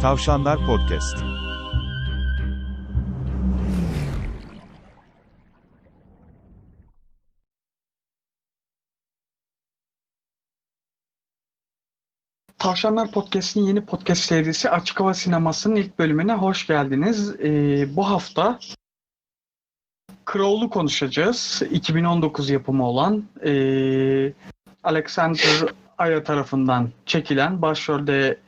Tavşanlar Podcast. Tavşanlar Podcast'in yeni podcast serisi Açık Hava Sineması'nın ilk bölümüne hoş geldiniz. Ee, bu hafta Crowl'u konuşacağız. 2019 yapımı olan ee, Alexander Aya tarafından çekilen başrolde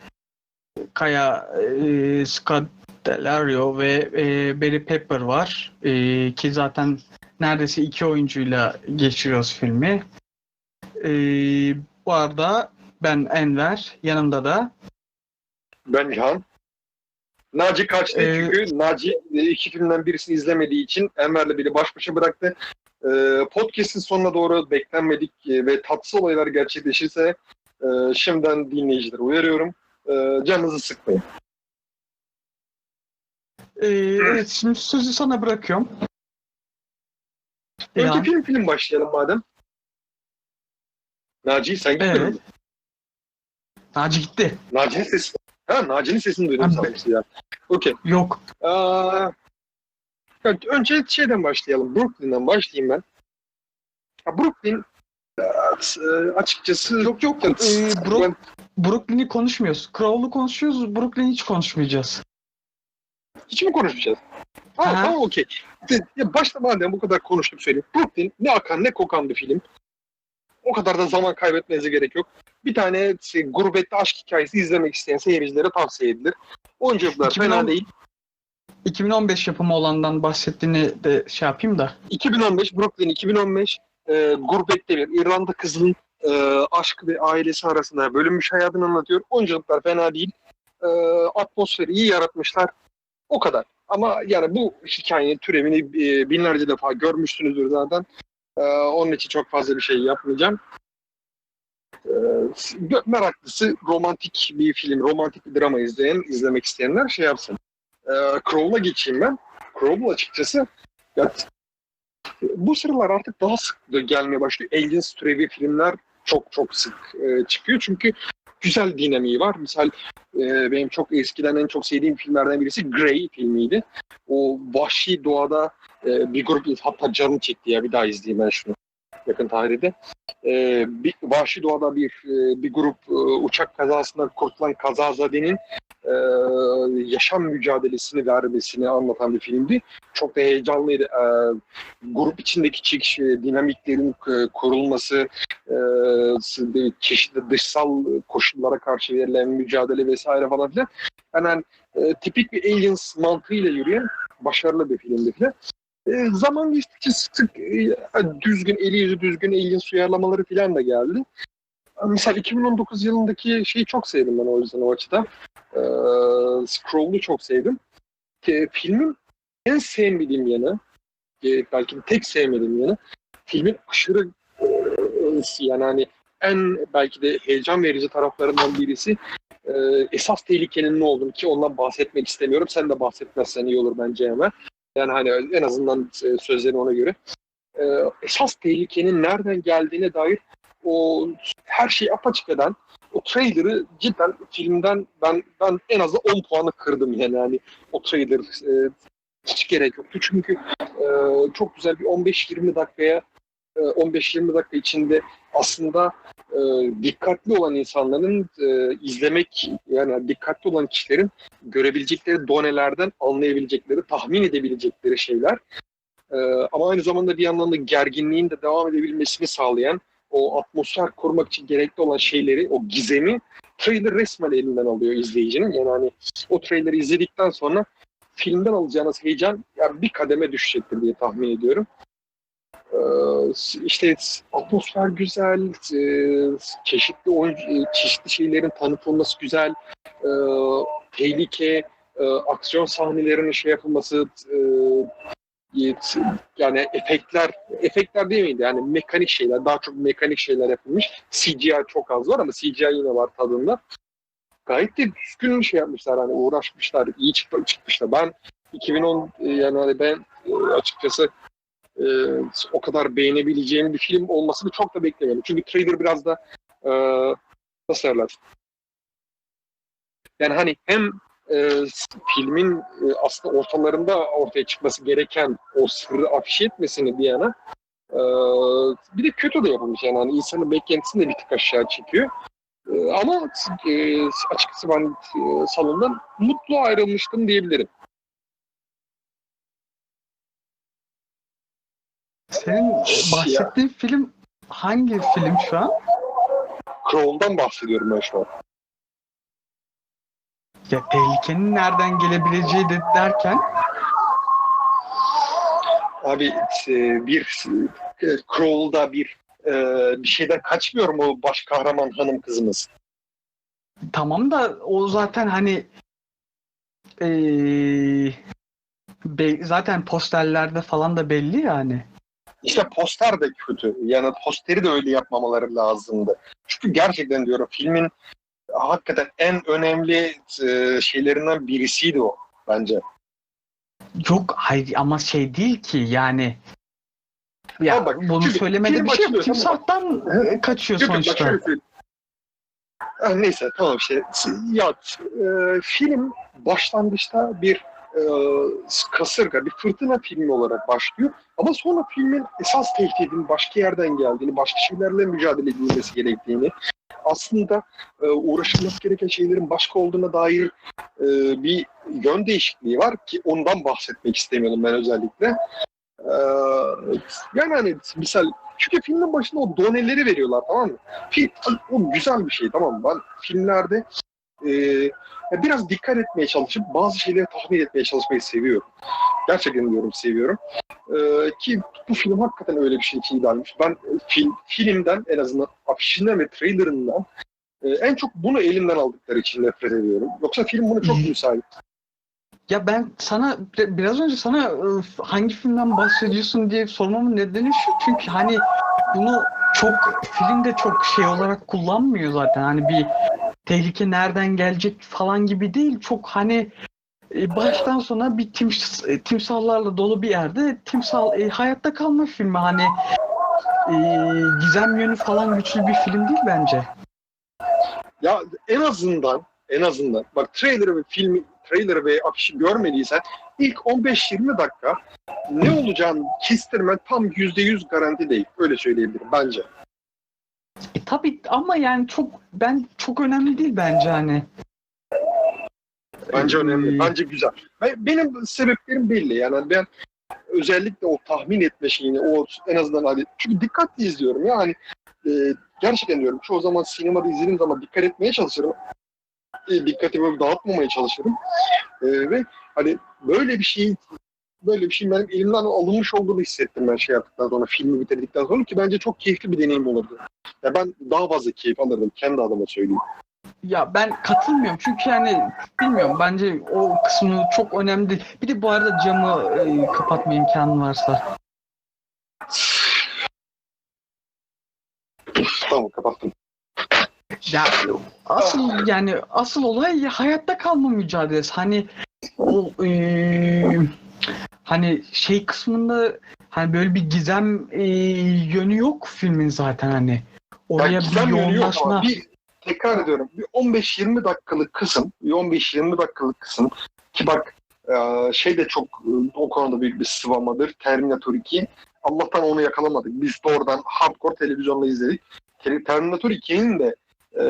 Kaya ee, Scodelario ve ee, Barry Pepper var. Ee, ki zaten neredeyse iki oyuncuyla geçiriyoruz filmi. Ee, bu arada ben Enver, yanımda da Ben Can. Naci kaçtı Ee, çünkü Naci e, iki filmden birisini izlemediği için Enver'le beni baş başa bıraktı. Ee, podcast'in sonuna doğru beklenmedik e, ve tatsız olaylar gerçekleşirse e, şimdiden dinleyicileri uyarıyorum. E, canınızı sıkmayın. Ee, evet şimdi sözü sana bırakıyorum. Önce İlhan. film film başlayalım madem. Naci sen gitmedin Evet. mi? Naci gitti. Naci'nin sesi. Ha Naci'nin sesini duydum Abi. sanmıştı ya. Okey. Yok. Aa, evet, önce şeyden başlayalım. Brooklyn'den başlayayım ben. Ha, Brooklyn e, açıkçası Yok yok. Ee, Bro- ben- Brooklyn'i konuşmuyoruz. Crowl'u konuşuyoruz. Brooklyn'i hiç konuşmayacağız. hiç mi konuşmayacağız? Ha, tamam okey. Ya başta madem bu kadar konuştuk söyleyeyim. Brooklyn ne akan ne kokan bir film. O kadar da zaman kaybetmenize gerek yok. Bir tane şey, gurbette aşk hikayesi izlemek isteyen seyircilere tavsiye edilir. Oyunculuklar 2010 fena değil. 2015 yapımı olandan bahsettiğini de şey yapayım da. 2015 Brooklyn 2015 e, gurbette bir İrlanda kızının e, aşk ve ailesi arasında bölünmüş hayatını anlatıyor. Oyunculuklar fena değil. E, atmosferi iyi yaratmışlar. O kadar. Ama yani bu hikayenin türevini e, binlerce defa görmüşsünüzdür zaten. E, onun için çok fazla bir şey yapmayacağım. E, meraklısı romantik bir film, romantik bir drama izleyen, izlemek isteyenler şey yapsın. E, Crow'la geçeyim ben. Crow açıkçası ya, bu sıralar artık daha sık gelmeye başlıyor. Aliens türevi filmler çok çok sık e, çıkıyor. Çünkü güzel dinamiği var. Misal e, benim çok eskiden en çok sevdiğim filmlerden birisi Grey filmiydi. O vahşi doğada e, bir grup hatta canım çekti ya bir daha izleyeyim ben şunu yakın tarihte. E, bir, vahşi doğada bir e, bir grup e, uçak kazasından kurtulan kazazadenin e, yaşam mücadelesini vermesini anlatan bir filmdi. Çok da heyecanlıydı. E, grup içindeki çekiş ve dinamiklerin e, kurulması, e, çeşitli dışsal koşullara karşı verilen mücadele vesaire falan filan. Yani hani, e, tipik bir Aliens mantığıyla yürüyen başarılı bir filmdi filan. E, zaman geçtikçe sık e, düzgün, eli yüzü düzgün Aliens uyarlamaları filan da geldi. Mesela 2019 yılındaki şeyi çok sevdim ben o yüzden o açıdan. E, Scroll'u çok sevdim. E, filmin en sevmediğim yanı, e, belki tek sevmediğim yanı, filmin aşırı e, yani hani en belki de heyecan verici taraflarından birisi e, esas tehlikenin ne olduğunu ki ondan bahsetmek istemiyorum. Sen de bahsetmezsen iyi olur bence hemen. Yani hani en azından e, sözlerini ona göre. E, esas tehlikenin nereden geldiğine dair o her şeyi apaçık eden o trailer'ı cidden filmden ben ben en az 10 puanı kırdım yani hani o trailer e, hiç gerek yoktu çünkü e, çok güzel bir 15-20 dakikaya 15-20 dakika içinde aslında e, dikkatli olan insanların e, izlemek yani dikkatli olan kişilerin görebilecekleri donelerden anlayabilecekleri, tahmin edebilecekleri şeyler. E, ama aynı zamanda bir yandan da gerginliğin de devam edebilmesini sağlayan o atmosfer kurmak için gerekli olan şeyleri, o gizemi trailer resmen elinden alıyor izleyicinin. Yani hani o trailer'i izledikten sonra filmden alacağınız heyecan yani bir kademe düşecektir diye tahmin ediyorum. Ee, işte atmosfer güzel, e, çeşitli oyuncu, e, çeşitli şeylerin tanıtılması güzel, e, tehlike, e, aksiyon sahnelerinin şey yapılması, yani efektler, efektler değil miydi? Yani mekanik şeyler, daha çok mekanik şeyler yapılmış. CGI çok az var ama CGI yine var tadında. Gayet de düzgün şey yapmışlar hani uğraşmışlar, iyi çık- çıkmışlar. Ben 2010 e, yani hani ben açıkçası e, o kadar beğenebileceğim bir film olmasını çok da beklemiyordum. Çünkü trailer biraz da e, nasıl derler? Yani hani hem e, filmin e, aslında ortalarında ortaya çıkması gereken o sırrı afişe etmesini bir yana e, bir de kötü de yapılmış yani hani insanın beklentisini de bir tık aşağı çekiyor. E, ama e, açıkçası ben e, salondan mutlu ayrılmıştım diyebilirim. Senin e, bahsettiğin film hangi film şu an? Crawl'dan bahsediyorum ben şu an. Ya tehlikenin nereden gelebileceği de derken Abi e, bir e, Crawl'da bir e, bir şeyden kaçmıyor mu baş kahraman hanım kızımız? tamam da o zaten hani eee, be- zaten posterlerde falan da belli yani. İşte poster de kötü. Yani posteri de öyle yapmamaları lazımdı. Çünkü gerçekten diyorum filmin hakikaten en önemli e, şeylerinden birisiydi o bence. Yok hayır ama şey değil ki yani ya bak, bunu çünkü söylemede bir şey Timsahtan kaçıyor bak sonuçta. Ha, neyse tamam işte. Ya e, film başlangıçta bir e, kasırga, bir fırtına filmi olarak başlıyor. Ama sonra filmin esas tehdidin başka yerden geldiğini, başka şeylerle mücadele edilmesi gerektiğini, aslında e, uğraşılması gereken şeylerin başka olduğuna dair e, bir yön değişikliği var ki ondan bahsetmek istemiyordum ben özellikle. E, yani hani misal çünkü filmin başında o doneleri veriyorlar tamam mı? Film, o güzel bir şey tamam mı? Ben filmlerde e, biraz dikkat etmeye çalışıp bazı şeyleri tahmin etmeye çalışmayı seviyorum. Gerçekten diyorum seviyorum. E, ki bu film hakikaten öyle bir şey ki idealmiş. Ben e, film, filmden en azından afişinden ve trailerından e, en çok bunu elimden aldıkları için nefret ediyorum. Yoksa film bunu çok müsait. Ya ben sana bi- biraz önce sana e, hangi filmden bahsediyorsun diye sormamın nedeni şu çünkü hani bunu çok filmde çok şey olarak kullanmıyor zaten hani bir tehlike nereden gelecek falan gibi değil çok hani e, baştan sona bir tims e, timsahlarla dolu bir yerde timsah e, hayatta kalma filmi hani e, gizem yönü falan güçlü bir film değil bence. Ya en azından en azından bak trailer ve filmi trailer ve afişi görmediysen ilk 15-20 dakika ne olacağını kestirmen tam %100 garanti değil. Öyle söyleyebilirim bence. E, tabii ama yani çok ben çok önemli değil bence hani. Bence Ee, önemli. Bence güzel. Ben- Benim sebeplerim belli. Yani ben özellikle o tahmin etme şeyini, o en azından hani çünkü dikkatli izliyorum. Yani e, gerçekten diyorum. Çoğu zaman sinemada izlediğim zaman dikkat etmeye çalışırım. E, dikkatimi dağıtmamaya çalışırım. E, ve hani böyle bir şey böyle bir şey benim elimden alınmış olduğunu hissettim ben şey yaptıktan sonra filmi bitirdikten sonra ki bence çok keyifli bir deneyim olurdu. Ya ben daha fazla keyif alırdım kendi adıma söyleyeyim. Ya ben katılmıyorum çünkü yani bilmiyorum bence o kısmı çok önemli değil. Bir de bu arada camı e, kapatma imkanı varsa. Tamam kapattım. Ya asıl yani asıl olay hayatta kalma mücadelesi. Hani o e, hani şey kısmında hani böyle bir gizem e, yönü yok filmin zaten hani. Oraya Yani bir gizem yönü yok yoğunlaşma. bir tekrar ediyorum. Bir 15-20 dakikalık kısım, bir 15-20 dakikalık kısım ki bak e, şey de çok e, o konuda büyük bir sıvamadır. Terminator 2. Allah'tan onu yakalamadık. Biz de oradan hardcore televizyonla izledik. Ter- Terminator 2'nin de e,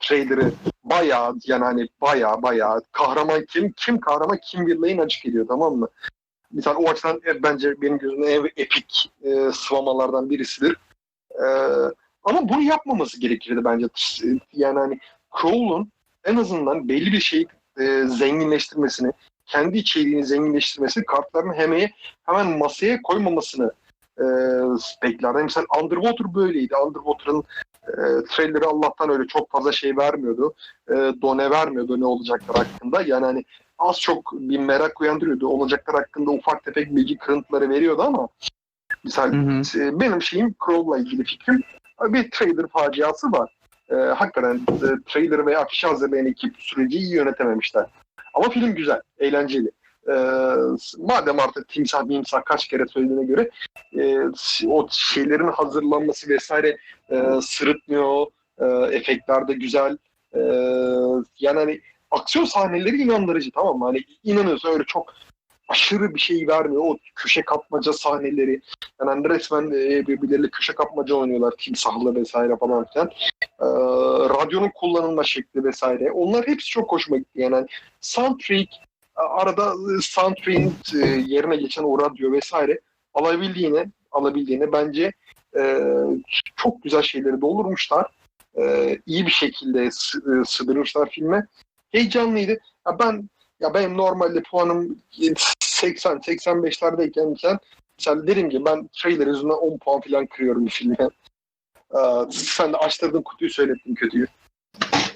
trailer'ı bayağı yani hani bayağı bayağı kahraman kim kim kahraman kim birliğin açık ediyor tamam mı? Mesela o açıdan e, bence benim gözümde en epik e, sıvamalardan birisidir. E, ama bunu yapmaması gerekirdi bence. Yani hani Crowell'un en azından belli bir şeyi e, zenginleştirmesini, kendi içeriğini zenginleştirmesini, kartlarını hemen, hemen masaya koymamasını e, beklerdim. Mesela Underwater böyleydi. Underwater'ın e, trailerı Allah'tan öyle çok fazla şey vermiyordu. E, done vermiyordu ne olacaklar hakkında. Yani hani az çok bir merak uyandırıyordu. Olacaklar hakkında ufak tefek bilgi kırıntıları veriyordu ama misal Hı hı. e, benim şeyim Crow'la ilgili fikrim bir trailer faciası var. E, hakikaten e, trailer veya afişi hazırlayan ekip süreci iyi yönetememişler. Ama film güzel, eğlenceli. E, madem artık timsah mimsah kaç kere söylediğine göre e, o şeylerin hazırlanması vesaire e, sırıtmıyor, e, efektler de güzel. E, yani hani aksiyon sahneleri inandırıcı tamam mı? Hani inanıyorsun öyle çok aşırı bir şey vermiyor. O köşe kapmaca sahneleri. Yani hani resmen e, birbirleriyle köşe kapmaca oynuyorlar. Timsahla vesaire falan filan. Ee, radyonun kullanılma şekli vesaire. Onlar hepsi çok hoşuma gitti. Yani hani soundtrack arada e, soundtrack'in e, yerine geçen o radyo vesaire alabildiğine alabildiğine bence e, çok güzel şeyleri doldurmuşlar. E, iyi bir şekilde e, sığdırmışlar filme. Heyecanlıydı. Ya ben ya benim normalde puanım 80-85'lerdeyken sen, sen derim ki ben trailer yüzünden 10 puan falan kırıyorum bir filme. Ee, sen de açtırdın kutuyu söylettin kötüyü.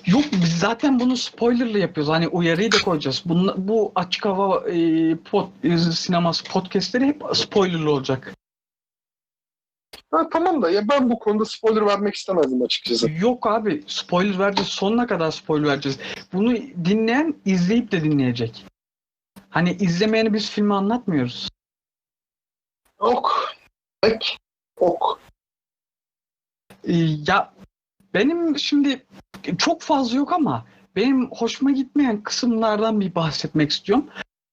Yok biz zaten bunu spoilerlı yapıyoruz. Hani uyarıyı da koyacağız. Bunla, bu açık hava e, pod, e, sineması podcastleri hep spoilerlı olacak. Ha, tamam da ya ben bu konuda spoiler vermek istemezdim açıkçası. Yok abi spoiler vereceğiz. Sonuna kadar spoiler vereceğiz. Bunu dinleyen izleyip de dinleyecek. Hani izlemeyeni biz filmi anlatmıyoruz. Ok. Peki. Ok. Ee, ya benim şimdi çok fazla yok ama benim hoşuma gitmeyen kısımlardan bir bahsetmek istiyorum.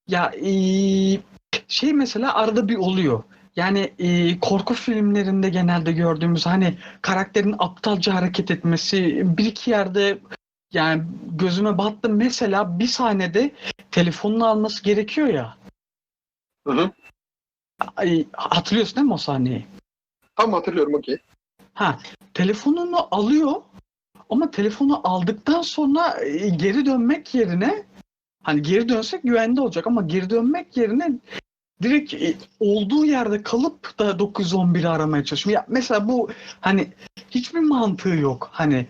Ya ee, şey mesela arada bir oluyor. Yani ee, korku filmlerinde genelde gördüğümüz hani karakterin aptalca hareket etmesi bir iki yerde yani gözüme battı. Mesela bir sahnede telefonunu alması gerekiyor ya. Hı hı. Ay, hatırlıyorsun değil mi o sahneyi? Tam hatırlıyorum okey. Ha, telefonunu alıyor ama telefonu aldıktan sonra e, geri dönmek yerine hani geri dönsek güvende olacak ama geri dönmek yerine direkt e, olduğu yerde kalıp da 911'i aramaya çalışıyor. Ya mesela bu hani hiçbir mantığı yok. Hani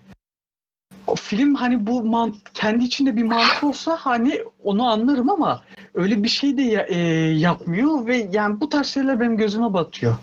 o film hani bu mant kendi içinde bir mantığı olsa hani onu anlarım ama öyle bir şey de ya- e, yapmıyor ve yani bu tarz şeyler benim gözüme batıyor.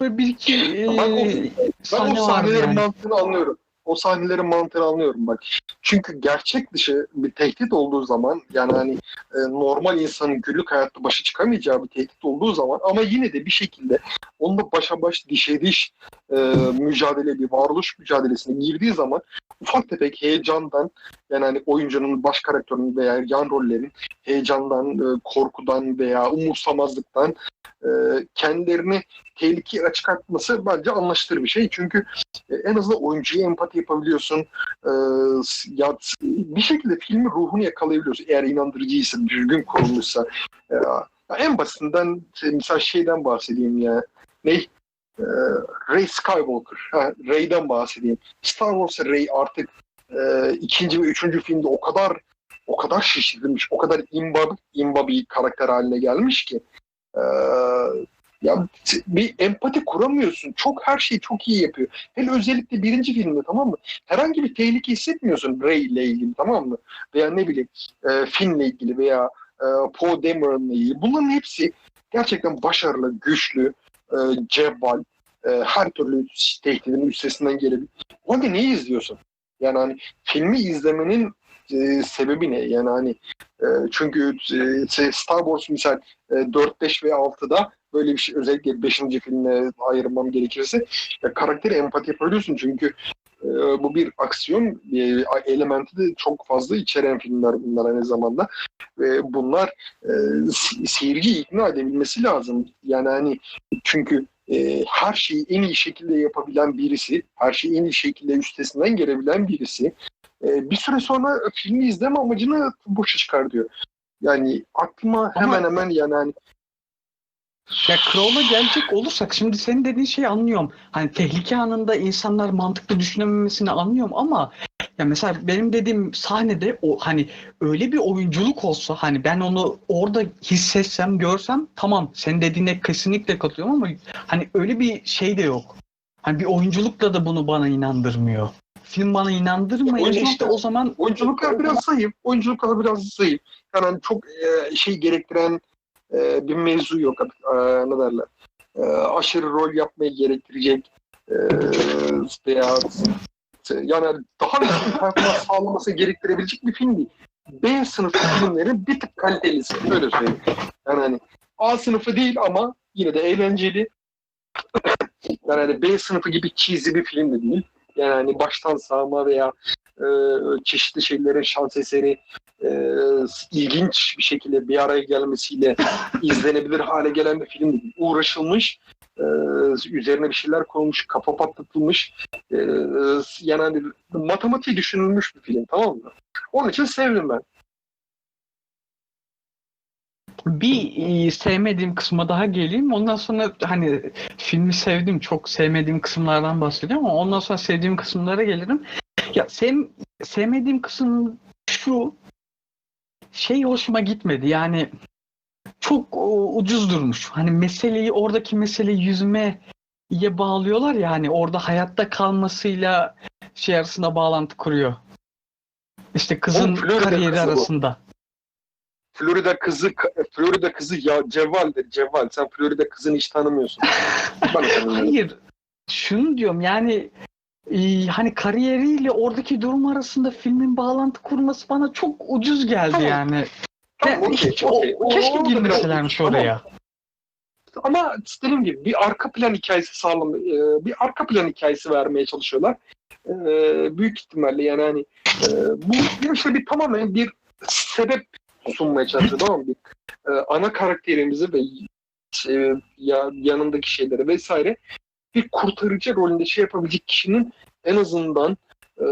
Böyle bir iki e, Ben o- Ben sahne o sahnelerin yani. mantığını anlıyorum. O sahnelerin mantığını anlıyorum bak. Çünkü gerçek dışı bir tehdit olduğu zaman yani hani e, normal insanın günlük hayatta başa çıkamayacağı bir tehdit olduğu zaman ama yine de bir şekilde onunla başa baş dişe diş e, mücadele bir varoluş mücadelesine girdiği zaman ufak tefek heyecandan yani hani oyuncunun baş karakterinin veya yan rollerin heyecandan, e, korkudan veya umursamazlıktan e, kendilerini tehlikeye açık atması bence anlaşılır bir şey. Çünkü e, en azından oyuncuya empati yapabiliyorsun. E, ya bir şekilde filmin ruhunu yakalayabiliyorsun. Eğer inandırıcıysa, düzgün kurulmuşsa. Ya en basitinden e, mesela şeyden bahsedeyim ya. Ne? E, Rey Skywalker. Ha, Rey'den bahsedeyim. Star Wars Rey artık e, ikinci ve üçüncü filmde o kadar o kadar şişirilmiş, o kadar imba, imba bir karakter haline gelmiş ki. E, ya bir empati kuramıyorsun. Çok her şeyi çok iyi yapıyor. Hele özellikle birinci filmde tamam mı? Herhangi bir tehlike hissetmiyorsun Rey ile ilgili tamam mı? Veya ne bileyim e, Finn'le ilgili veya e, Poe Dameron'la ilgili. Bunların hepsi gerçekten başarılı, güçlü, e, cevval, e, her türlü tehdidin üstesinden gelebilir. O halde neyi izliyorsun? Yani hani filmi izlemenin e, sebebi ne? Yani hani e, çünkü e, şey, Star Wars misal e, 4, 5 ve 6'da böyle bir şey özellikle 5. filmle ayırmam gerekirse ya, karaktere empati yapabiliyorsun çünkü e, bu bir aksiyon e, elementi de çok fazla içeren filmler bunlar aynı zamanda ve bunlar e, se- seyirciyi ikna edebilmesi lazım. Yani hani çünkü e, her şeyi en iyi şekilde yapabilen birisi, her şeyi en iyi şekilde üstesinden gelebilen birisi e, bir süre sonra filmi izleme amacını boşa çıkar diyor. Yani aklıma Ama- hemen hemen yani hani Ya Crow'la gelecek olursak şimdi senin dediğin şeyi anlıyorum. Hani tehlike anında insanlar mantıklı düşünememesini anlıyorum ama ya mesela benim dediğim sahnede o hani öyle bir oyunculuk olsa hani ben onu orada hissetsem görsem tamam senin dediğine kesinlikle katılıyorum ama hani öyle bir şey de yok. Hani bir oyunculukla da bunu bana inandırmıyor. Film bana inandırmayınca işte o zaman oyunculuklar biraz zayıf. Oyunculuklar biraz zayıf. Yani hani çok e, şey gerektiren e, bir mevzu yok. E, ne derler? E, aşırı rol yapmayı gerektirecek e, veya yani daha üstün performans sağlaması gerektirebilecek bir film değil. B sınıfı filmlerin bir tık kalitelisi. Öyle söyleyeyim. Yani hani A sınıfı değil ama yine de eğlenceli. yani hani B sınıfı gibi cheesy bir film de değil. Yani hani baştan sağma veya e, çeşitli şeylerin şans eseri e, ilginç bir şekilde bir araya gelmesiyle izlenebilir hale gelen bir film değil. Uğraşılmış, e, üzerine bir şeyler konulmuş, kafa patlatılmış, e, yani hani matematiği düşünülmüş bir film tamam mı? Onun için sevdim ben. Bir e, sevmediğim kısma daha geleyim. Ondan sonra hani filmi sevdim. Çok sevmediğim kısımlardan bahsedeceğim ama ondan sonra sevdiğim kısımlara gelirim. Ya sev, sevmediğim kısım şu şey hoşuma gitmedi. Yani çok o, ucuz durmuş. Hani meseleyi oradaki meseleyi yüzmeye bağlıyorlar ya hani orada hayatta kalmasıyla şey arasında bağlantı kuruyor. İşte kızın Oğlum, Florida kariyeri kızı bu. arasında. Florida kızı Florida kızı ya Cevval'dir Cevval. Sen Florida kızını hiç tanımıyorsun. Ben tanımıyorum. Hayır. Şunu diyorum yani e, hani kariyeriyle oradaki durum arasında filmin bağlantı kurması bana çok ucuz geldi Tamam. yani. Tamam, Ve okey, hiç o- okey. o- keşke girmeselermiş oraya. Ama dediğim gibi bir arka plan hikayesi sağlam, e, bir arka plan hikayesi vermeye çalışıyorlar. E, büyük ihtimalle yani hani e, bu bir işte bir tamamen bir sebep sunmaya çalışıyor tamam mı? Ana karakterimizi ve ya, yanındaki şeyleri vesaire bir kurtarıcı rolünde şey yapabilecek kişinin en azından e,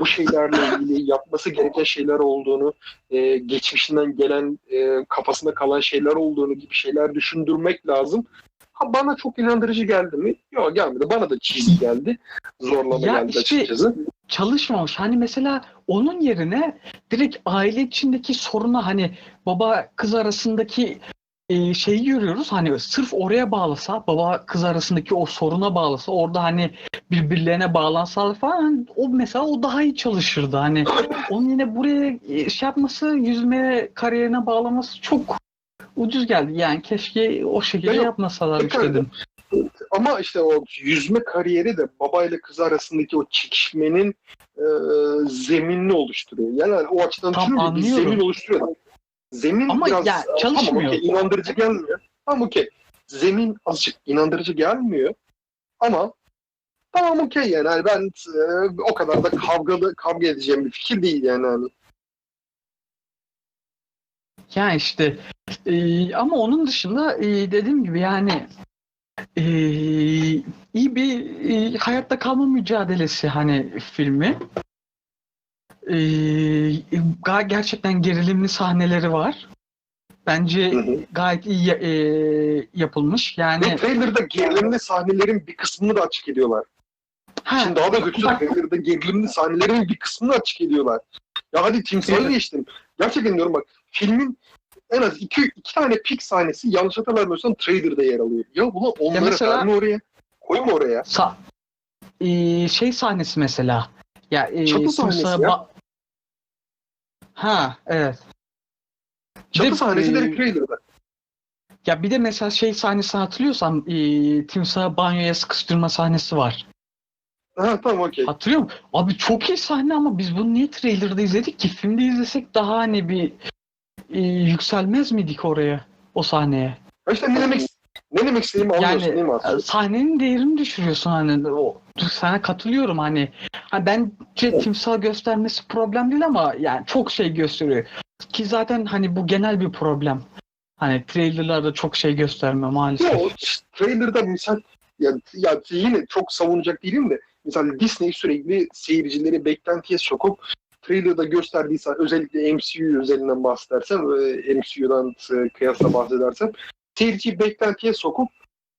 bu şeylerle ilgili yapması gereken şeyler olduğunu, e, geçmişinden gelen e, kafasında kalan şeyler olduğunu gibi şeyler düşündürmek lazım. Ha, bana çok inandırıcı geldi mi? Yok gelmedi. Bana da cheesy geldi. Zorlama Ya geldi işte- açıkçası. Çalışmamış. Hani mesela onun yerine direkt aile içindeki soruna hani baba kız arasındaki e, şeyi görüyoruz. Hani sırf oraya bağlasa, baba kız arasındaki o soruna bağlasa, orada hani birbirlerine bağlansalar falan o mesela o daha iyi çalışırdı. Hani onun yine buraya e, şey yapması, yüzmeye kariyerine bağlaması çok ucuz geldi. Yani keşke o şekilde Yok, yapmasalarmış dedim. Ama işte o yüzme kariyeri de babayla kız arasındaki o çekişmenin e, zeminini oluşturuyor. Yani o açıdan Tam düşününce bir zemin oluşturuyor. Zemin Ama biraz ya tamam çalışmıyor. okey, inandırıcı gelmiyor. Tamam okey. Zemin azıcık inandırıcı gelmiyor. Ama tamam okey yani. Hani ben e, o kadar da kavgalı kavga edeceğim bir fikir değil yani. Hani. Ya işte e, ama onun dışında e, dediğim gibi yani e, iyi bir e, hayatta kalma mücadelesi hani filmi. E, ga- gerçekten gerilimli sahneleri var. Bence Hı hı. gayet iyi ya- e, yapılmış. Yani Ve trailer'da gerilimli sahnelerin bir kısmını da açık ediyorlar. ha, Şimdi daha da bak- trailer'da gerilimli sahnelerin bir kısmını açık ediyorlar. Ya hadi timsahı Evet. geçtim. Gerçekten diyorum bak filmin en az iki, iki tane pik sahnesi yanlış hatırlamıyorsam trailer'da yer alıyor. Ya ulan onları mesela- verme oraya. Koyma oraya. sa- e, şey sahnesi mesela. Ya e, Çatı sahnesi ya. Ha evet. Çatı sahnesi e, de trailer'da. Ya bir de mesela şey sahnesini hatırlıyorsan e, timsahı banyoya sıkıştırma sahnesi var. Ha tamam okey. Hatırlıyor musun? Abi çok iyi sahne ama biz bunu niye trailer'da izledik ki? Filmde izlesek daha hani bir e, yükselmez miydik oraya? O sahneye. İşte ne demek, ne demek istediğimi anlıyorsun Yani değil mi e, aslında? sahnenin değerini düşürüyorsun hani. O, sana katılıyorum hani. Ha, bence timsah göstermesi problem değil ama yani çok şey gösteriyor. Ki zaten hani bu genel bir problem. Hani trailerlarda çok şey gösterme maalesef. Ya o trailer'da misal ya, ya yine çok savunacak değilim de misal Disney sürekli seyircileri beklentiye sokup trailer'da gösterdiği sahne özellikle MCU özelinden bahsedersem e, MCU'dan e, kıyasla bahsedersem seyirciyi beklentiye sokup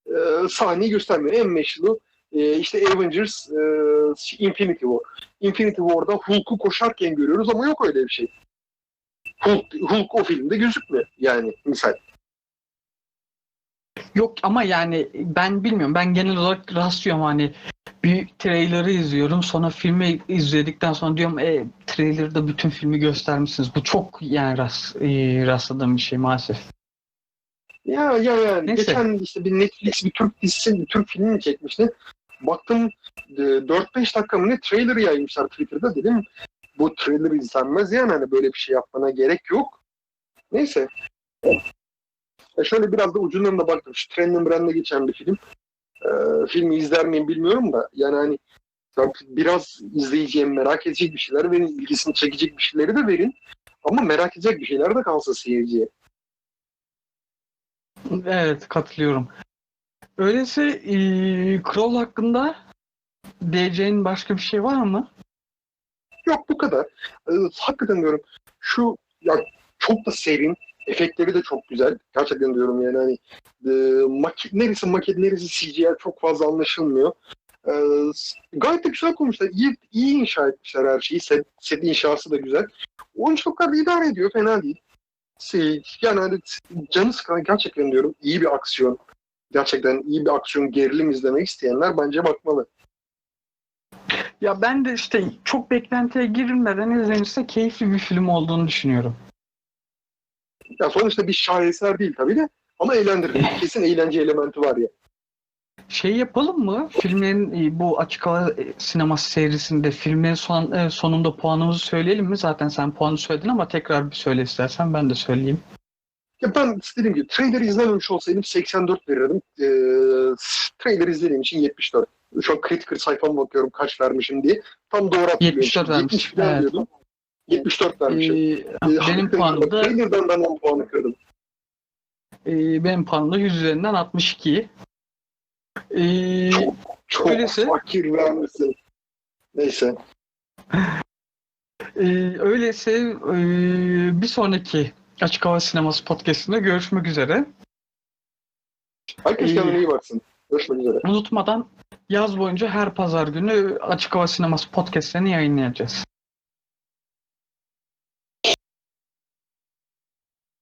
e, sahneyi göstermiyor. En meşhuru e, işte Avengers e, Infinity War. Infinity War'da Hulk'u koşarken görüyoruz ama yok öyle bir şey. Hulk, Hulk o filmde gözükmüyor yani misal. Yok ama yani ben bilmiyorum. Ben genel olarak rastlıyorum hani bir trailer'ı izliyorum. Sonra filmi izledikten sonra diyorum e, trailer'da bütün filmi göstermişsiniz. Bu çok yani rast, e, rastladığım bir şey maalesef. Ya ya ya Neyse. geçen işte bir Netflix bir Türk dizisi, bir Türk filmi çekmişti. Baktım e, 4-5 dakika mı ne trailer yaymışlar Twitter'da dedim. Bu trailer izlenmez yani hani böyle bir şey yapmana gerek yok. Neyse. Ya şöyle biraz da ucundan da baktım. Şu Trending Brand'e geçen bir film. Ee, filmi izler miyim bilmiyorum da yani hani biraz izleyiciye merak edecek bir şeyler verin, ilgisini çekecek bir şeyleri de verin. Ama merak edecek bir şeyler de kalsın seyirciye. Evet katılıyorum. Öyleyse e, Kroll hakkında diyeceğin başka bir şey var mı? Yok bu kadar. Ee, hakikaten diyorum şu ya çok da serin. Efektleri de çok güzel. Gerçekten diyorum yani hani e, maket, neresi maket neresi CGI çok fazla anlaşılmıyor. S- gayet de güzel kurmuşlar. İyi, iyi inşa etmişler her şeyi. Set, set inşası da güzel. Oyunculuklar da idare ediyor. Fena değil. Şey, yani hani canı sıkan gerçekten diyorum iyi bir aksiyon. Gerçekten iyi bir aksiyon gerilim izlemek isteyenler bence bakmalı. Ya ben de işte çok beklentiye girilmeden izlenirse keyifli bir film olduğunu düşünüyorum. Ya sonuçta bir şaheser değil tabii de ama eğlendirir. Kesin eğlence elementi var ya. Şey yapalım mı? Filmlerin e, bu açık hava e, sineması serisinde filmlerin son, e, sonunda puanımızı söyleyelim mi? Zaten sen puanı söyledin ama tekrar bir söyle istersen ben de söyleyeyim. Ya ben istediğim gibi trailer izlememiş olsaydım 84 verirdim. Ee, trailer izlediğim için 74. Şu an Critical sayfama bakıyorum kaç vermişim diye. Tam doğru hatırlıyorum. 74 vermiş, 70 falan evet. diyordum. 74 vermişim. Ee, Ee, benim puanım da Trailer'dan ben 10 puanı kırdım. e, benim puanım da 100 üzerinden 62. Ee, Çok Öyleyse- fakir vermişsin. Neyse. e, öyleyse e, bir sonraki Açık Hava Sineması podcastinde görüşmek üzere. Herkes İyi. kendine iyi baksın. Görüşmek üzere. Unutmadan yaz boyunca her pazar günü Açık Hava Sineması podcastlerini yayınlayacağız.